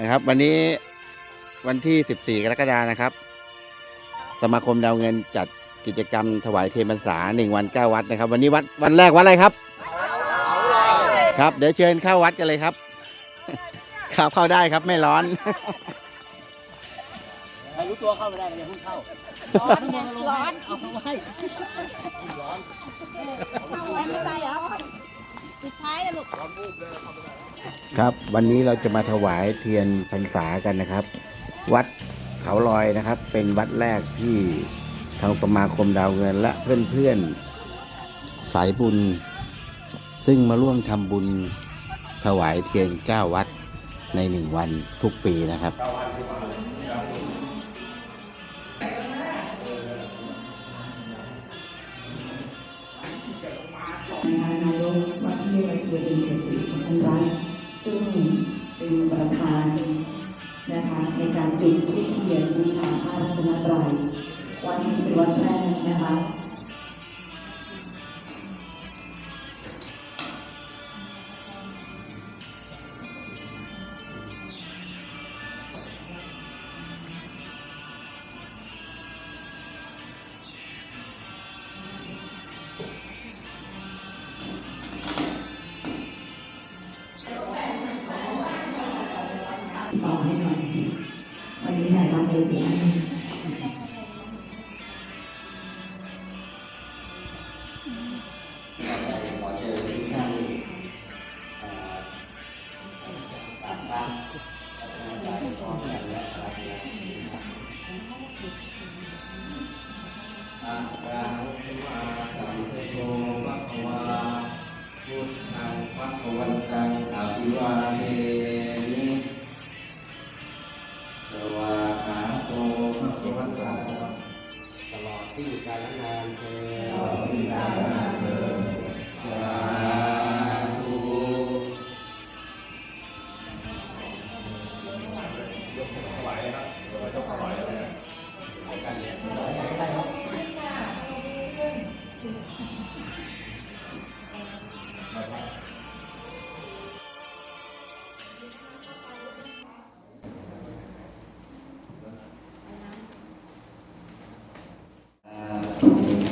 นะครับ วันนี้วันที่ 14 กรกฎานะครับ สมาคมดาวเงินจัดกิจกรรมถวายเทียนพรรษาหนึ่งวันเก้าวัดนะครับ วันนี้วัดวันแรกวัดอะไรครับ ครับ เดี๋ยวเชิญเข้าวัดกันเลยครับครับเข้าได้ครับไม่ร้อนใครรู้ตัวเข้าไม่ได้เลยเพิ่งเข้าร้อนไงร้อนเอาไว้ไม่ไปเหรอุดท้ายอะลูกครับวันนี้เราจะมาถวายเทียนพรรษากันนะครับ วัดเขาลอยนะครับ เป็นวัดแรกที่ทางสมาคมดาวเงินและเพื่อนๆสายบุญ ซึ่งมาร่วมทำบุญถวายเทียน9วัดในหนึ่งวันทุกปีนะครับนะ คะนายกวัดที่ระเกียรติอินเทศิของท่านรัฐซึ่งเป็นประธานนะคะในการจุดธูปเทียนบูชาพระรัตนตรัยวันนี้เป็นวันแรกนะคะ ต่อให้หน่อยวันนี้นายรัฐเลยเสียงขอเชิญทุกท่านเอ่อกราบพระอาจาย์พร้อมกันและอะไรนะอะระหังสัมาตุภะคะวาพุทธังภะควันตังอาภิวาเท สิ้นกาลนานเถิดสาลนานเถิสาธุ Amén.